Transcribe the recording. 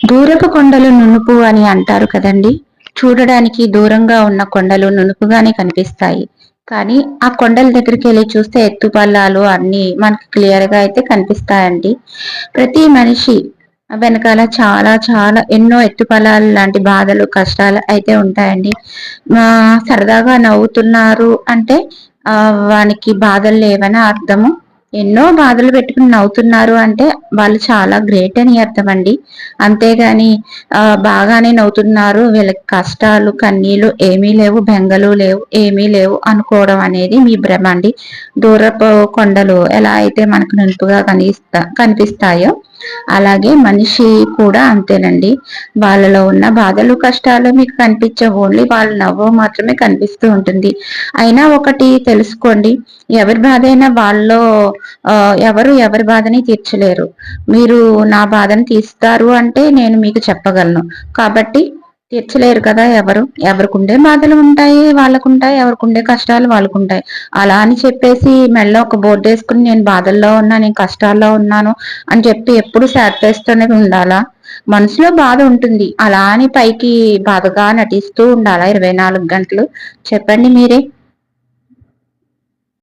దూరపు కొండలు నునుపు అని అంటారు కదండి. చూడడానికి దూరంగా ఉన్న కొండలు నునుపుగానే కనిపిస్తాయి. కానీ ఆ కొండల దగ్గరికి వెళ్ళి చూస్తే ఎత్తుపల్లాలు అన్ని మనకి క్లియర్గా అయితే కనిపిస్తాయండి. ప్రతి మనిషి వెనకాల చాలా చాలా ఎన్నో ఎత్తుపలాలు లాంటి బాధలు కష్టాలు అయితే ఉంటాయండి. సరదాగా నవ్వుతున్నారు అంటే ఆ వానికి బాధలు లేవని అర్థము. ఎన్నో బాధలు పెట్టుకుని నవ్వుతున్నారు అంటే వాళ్ళు చాలా గ్రేట్ అని అర్థం అండి. అంతేగాని ఆ బాగానే నవ్వుతున్నారు. వీళ్ళకి కష్టాలు కన్నీలు ఏమీ లేవు బెంగలు లేవు ఏమీ లేవు అనుకోవడం అనేది మీ భ్రమ అండి. దూరపు కొండలు ఎలా అయితే మనకు నింపుగా కనిపిస్తా కనిపిస్తాయో అలాగే మనిషి కూడా అంతేనండి. వాళ్ళలో ఉన్న బాధలు కష్టాలు మీకు కనిపించవు. ఓన్లీ వాళ్ళ నవ్వు మాత్రమే కనిపిస్తూ ఉంటుంది. అయినా ఒకటి తెలుసుకోండి. ఎవరి బాధ అయినా వాళ్ళలో ఎవరు ఎవరి బాధని తీర్చలేరు. మీరు నా బాధని తీస్తారు అంటే నేను మీకు చెప్పగలను. కాబట్టి తీర్చలేరు కదా ఎవరు? ఎవరికుండే బాధలు ఉంటాయి వాళ్ళకుంటాయి ఎవరికుండే కష్టాలు వాళ్ళకుంటాయి. అలా అని చెప్పేసి మెల్ల ఒక బోర్డు వేసుకుని నేను బాధల్లో ఉన్నా నేను కష్టాల్లో ఉన్నాను అని చెప్పి ఎప్పుడు శాడ్ ఉండాలా? మనసులో బాధ ఉంటుంది. అలా అని పైకి బాధగా నటిస్తూ ఉండాలా? ఇరవై నాలుగు గంటలు. చెప్పండి మీరే.